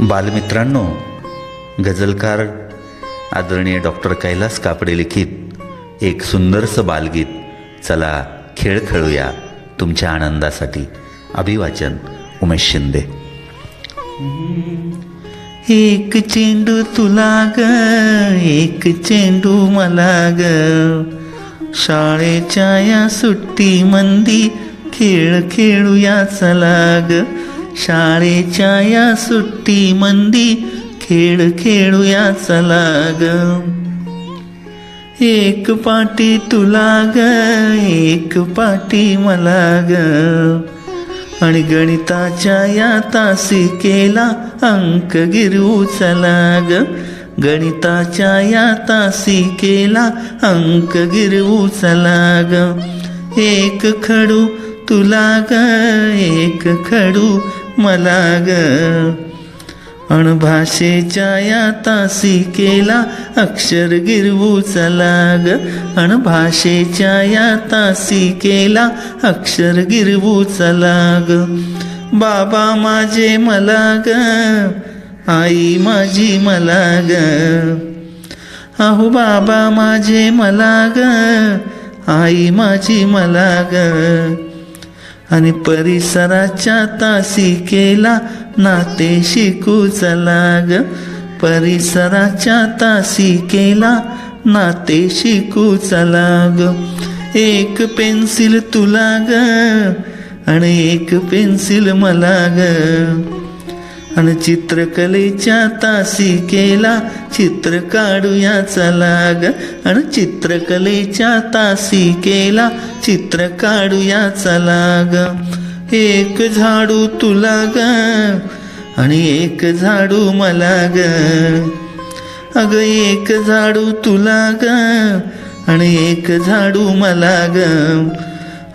बालमित्रांनो गझलकार आदरणीय डॉक्टर कैलास कापडे लिखित एक सुंदरसं बालगीत. चला खेळ खेळूया तुमच्या आनंदासाठी. अभिवाचन उमेश शिंदे. एक चेंडू तुला ग एक चेंडू मला ग. शाळेच्या या सुट्टी मंदी खेळ खेळूया चला ग. शाळेच्या या सुट्टी मंदी खेळ खेळूया चला ग. एक पाटी तुला ग एक पाटी मला ग. आणि गणिताच्या या तासी केला अंक गिरवू चला ग. गणिताच्या या तासी केला अंक गिरवू चला ग. एक खडू तुला ग एक खडू मला ग. अणभाषेच्या या तासिकेला अक्षर गिरवू चला ग. अणभाषेच्या या तासिकेला अक्षर गिरवू चला ग. बाबा माझे मला ग. आई माझी मला ग. अहो बाबा माझे मला ग. आई माझी मला ग. आणि परिसराच्या तासिकेला नाते शिकू चला परिसराच्या परिसराच्या तासिकेला नाते शिकू लाग एक पेन्सिल तुला ग. आणि एक पेन्सिल मला ग. आणि चित्रकलेच्या तासी केला चित्र काढूया चला ग. आणि चित्रकलेच्या तासी केला चित्र काढूया चला ग. एक झाडू तुला ग. आणि एक झाडू मला ग. अगं एक झाडू तुला ग. आणि एक झाडू मला ग.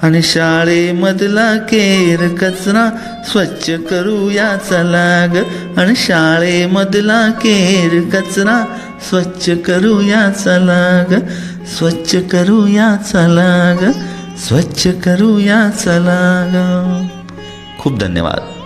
आणि शाळेमधला केर कचरा स्वच्छ करूया चला ग आणि शाळेमधला केर कचरा स्वच्छ करूया चला ग स्वच्छ करूया चला ग स्वच्छ करूया चला ग खूप धन्यवाद.